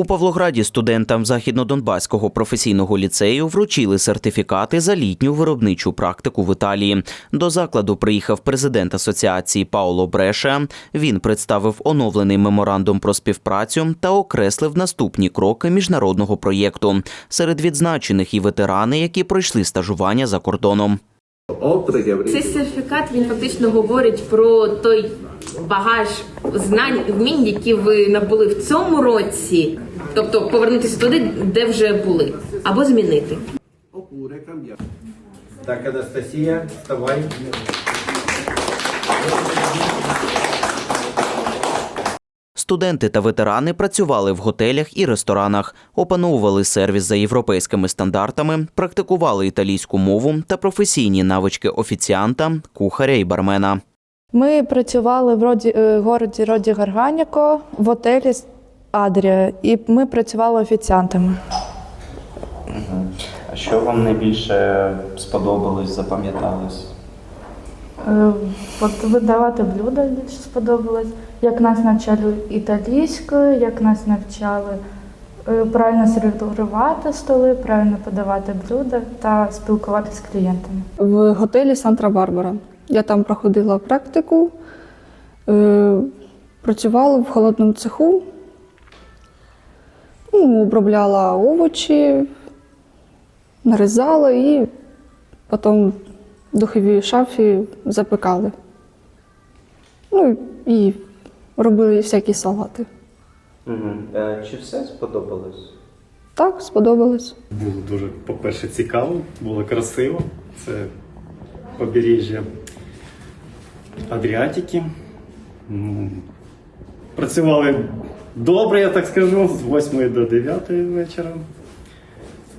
У Павлограді студентам Західнодонбаського професійного ліцею вручили сертифікати за літню виробничу практику в Італії. До закладу приїхав президент асоціації Пауло Бреше. Він представив оновлений меморандум про співпрацю та окреслив наступні кроки міжнародного проєкту. Серед відзначених і ветерани, які пройшли стажування за кордоном. Цей сертифікат він фактично говорить про той багаж знань вмінь, які ви набули в цьому році, тобто повернутися туди, де вже були, або змінити. Так, Анастасія, вставай. Студенти та ветерани працювали в готелях і ресторанах, опановували сервіс за європейськими стандартами, практикували італійську мову та професійні навички офіціанта, кухаря і бармена. Ми працювали в роді, е, городі Роді Гарганіко в готелі Адрія, і ми працювали офіціантами. А що вам найбільше сподобалось, запам'яталось? Е, От видавати блюда більше сподобалось, як нас навчали італійською, як нас навчали е, правильно сервірувати столи, правильно подавати блюда та спілкуватися з клієнтами. в готелі Санта-Барбара. Я там проходила практику, е, працювала в холодному цеху, ну, обробляла овочі, нарізала і потім в духовій шафі запекали. Ну і робили всякі салати. Угу. Чи все сподобалось? Так, сподобалось. Було дуже, по-перше, цікаво, було красиво. Це побережжя Адріатики. Працювали добре, я так скажу, з 8 до 9 вечора.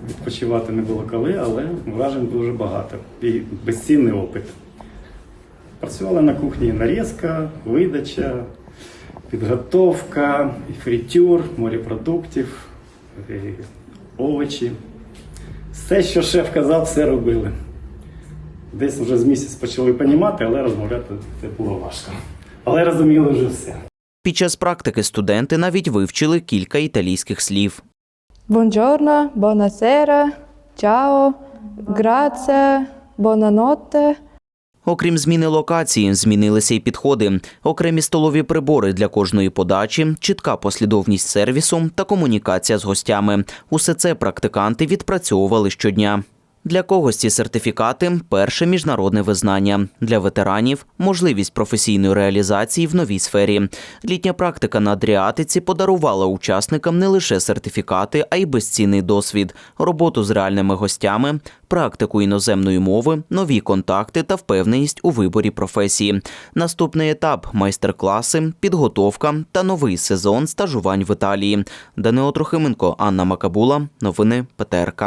Відпочивати не було коли, але вражень дуже багато. І безцінний опит. Працювали на кухні нарізка, видача, підготовка, і фритюр, морепродуктів, і овочі. Все, що шеф казав, все робили. Десь вже з місяць почали понімати, але розмовляти це було важко. Але розуміли вже все. Під час практики студенти навіть вивчили кілька італійських слів. Buongiorno, buonasera, ciao, grazie, buonanotte. Окрім зміни локації, змінилися й підходи, окремі столові прибори для кожної подачі, чітка послідовність сервісу та комунікація з гостями. Усе це практиканти відпрацьовували щодня. Для когось ці сертифікати перше міжнародне визнання. Для ветеранів можливість професійної реалізації в новій сфері. Літня практика на Адріатиці подарувала учасникам не лише сертифікати, а й безцінний досвід, роботу з реальними гостями, практику іноземної мови, нові контакти та впевненість у виборі професії. Наступний етап майстер-класи, підготовка та новий сезон стажувань в Італії. Данило Трохименко, Анна Макабула. Новини ПТРК.